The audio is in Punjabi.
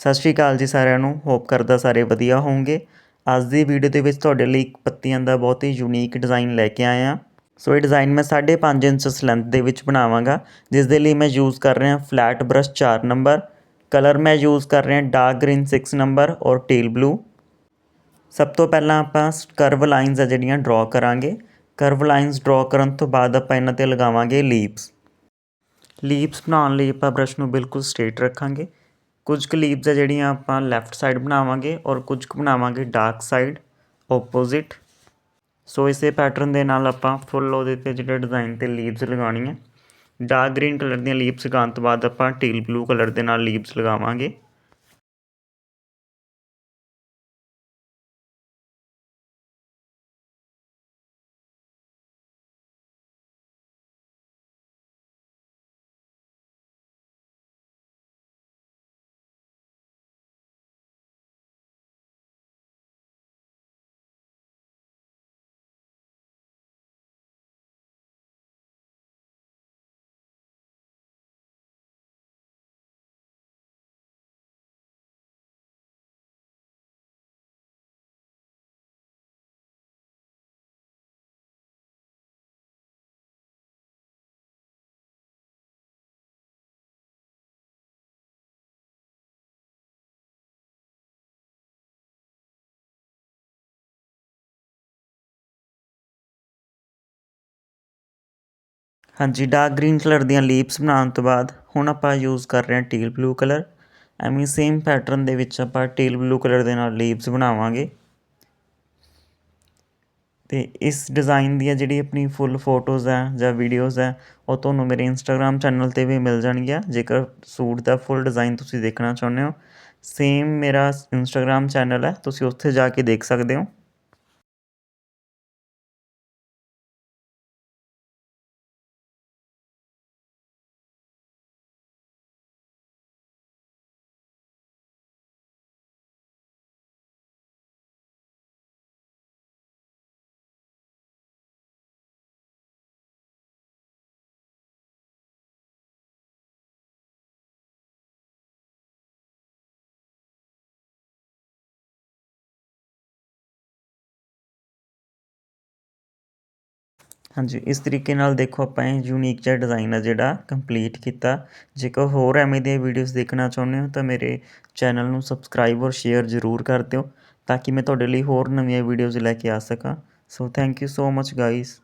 ਸਤਿ ਸ਼੍ਰੀ ਅਕਾਲ ਜੀ ਸਾਰਿਆਂ ਨੂੰ। ਹੋਪ ਕਰਦਾ ਸਾਰੇ ਵਧੀਆ ਹੋਵੋਗੇ। ਅੱਜ ਦੀ ਵੀਡੀਓ ਦੇ ਵਿੱਚ ਤੁਹਾਡੇ ਲਈ ਇੱਕ ਪੱਤੀਆਂ ਦਾ ਬਹੁਤ ਹੀ ਯੂਨੀਕ ਡਿਜ਼ਾਈਨ ਲੈ ਕੇ ਆਏ ਹਾਂ ਸੋ ਇਹ ਡਿਜ਼ਾਈਨ ਮੈਂ 5.5 ਇੰਚ ਲੈਂਥ ਦੇ ਵਿੱਚ ਬਣਾਵਾਂਗਾ ਜਿਸ ਦੇ ਲਈ ਮੈਂ ਯੂਜ਼ ਕਰ ਰਿਹਾ ਫਲੈਟ ਬ੍ਰਸ਼ 4 ਨੰਬਰ ਕਲਰ ਮੈਂ ਯੂਜ਼ ਕਰ ਰਿਹਾ ਡਾਰਕ ਗ੍ਰੀਨ 6 ਨੰਬਰ ਔਰ ਟੇਲ ਬਲੂ ਸਭ ਤੋਂ ਪਹਿਲਾਂ ਆਪਾਂ ਕਰਵ ਲਾਈਨਸ ਆ ਜਿਹੜੀਆਂ ਡਰਾ ਕਰਾਂਗੇ। ਕਰਵ ਲਾਈਨਸ ਡਰਾ ਕਰਨ ਤੋਂ ਬਾਅਦ ਆਪਾਂ ਇਹਨਾਂ ਤੇ ਲਗਾਵਾਂਗੇ ਲੀਪਸ ਲੀਪਸ ਬਣਾਉਣ ਲਈ ਆਪਾਂ ਬ੍ਰਸ਼ ਨੂੰ ਬਿਲਕੁਲ ਸਟ੍ਰੇਟ ਰੱਖਾਂਗੇ। ਕੁਝ ਕੁ ਲੀਵਸ ਆ ਜਿਹੜੀਆਂ ਆਪਾਂ ਲੈਫਟ ਸਾਈਡ ਬਣਾਵਾਂਗੇ ਔਰ ਕੁਝ ਕੁ ਬਣਾਵਾਂਗੇ ਡਾਰਕ ਸਾਈਡ ਓਪੋਜ਼ਿਟ ਸੋ ਇਸੇ ਪੈਟਰਨ ਦੇ ਨਾਲ ਆਪਾਂ ਫੁੱਲ ਉਹਦੇ ਤੇ ਜਿਹੜੇ ਡਿਜ਼ਾਈਨ ਤੇ ਲੀਵਸ ਲਗਾਉਣੀਆਂ। ਡਾਰਕ ਗ੍ਰੀਨ ਕਲਰ ਦੀਆਂ ਲੀਵਸ ਲਗਾਉਣ ਤੋਂ ਬਾਅਦ ਆਪਾਂ ਟੀਲ ਬਲੂ ਕਲਰ ਦੇ ਨਾਲ ਲੀਵਸ ਲਗਾਵਾਂਗੇ। ਹਾਂਜੀ ਡਾਰਕ ਗ੍ਰੀਨ ਕਲਰ ਦੀਆਂ ਲੀਵਸ ਬਣਾਉਣ ਤੋਂ ਬਾਅਦ ਹੁਣ ਆਪਾਂ ਯੂਜ਼ ਕਰ ਰਹੇ ਹਾਂ ਟੀਲ ਬਲੂ ਕਲਰ ਐਵੇਂ ਸੇਮ ਪੈਟਰਨ ਦੇ ਵਿੱਚ ਆਪਾਂ ਟੀਲ ਬਲੂ ਕਲਰ ਦੇ ਨਾਲ ਲੀਪਸ ਬਣਾਵਾਂਗੇ। ਤੇ ਇਸ ਡਿਜ਼ਾਈਨ ਦੀਆਂ ਜਿਹੜੀ ਆਪਣੀ ਫੁੱਲ ਫੋਟੋਜ਼ ਹੈ ਜਾਂ ਵੀਡੀਓਜ਼ ਹੈ, ਉਹ ਤੁਹਾਨੂੰ ਮੇਰੇ ਇੰਸਟਾਗ੍ਰam ਚੈਨਲ ਤੇ ਵੀ ਮਿਲ ਜਾਣਗੀਆਂ। ਜੇਕਰ ਸੂਟ ਦਾ ਫੁੱਲ ਡਿਜ਼ਾਈਨ ਤੁਸੀਂ ਦੇਖਣਾ ਚਾਹੁੰਦੇ ਹੋ ਸੇਮ ਮੇਰਾ ਇੰਸਟਾਗ੍ਰam ਚੈਨਲ ਹੈ, ਤੁਸੀਂ ਉੱਥੇ ਜਾ ਕੇ ਦੇਖ ਸਕਦੇ ਹੋ। ਹਾਂਜੀ, ਇਸ ਤਰੀਕੇ ਨਾਲ ਦੇਖੋ ਆਪਾਂ ਇਹ ਯੂਨੀਕ ਜਿਹਾ ਡਿਜ਼ਾਈਨ ਆ ਜਿਹੜਾ ਕੰਪਲੀਟ ਕੀਤਾ। ਜੇਕਰ ਹੋਰ ਐਵੇਂ ਦੀਆਂ ਵੀਡੀਓਜ਼ ਦੇਖਣਾ ਚਾਹੁੰਦੇ ਹੋ ਤਾਂ ਮੇਰੇ ਚੈਨਲ ਨੂੰ ਸਬਸਕ੍ਰਾਈਬ ਔਰ ਸ਼ੇਅਰ ਜ਼ਰੂਰ ਕਰ ਦਿਓ ਤਾਂ ਕਿ ਮੈਂ ਤੁਹਾਡੇ ਲਈ ਹੋਰ ਨਵੀਆਂ ਵੀਡੀਓਜ਼ ਲੈ ਕੇ ਆ ਸਕਾਂ। So thank you so much guys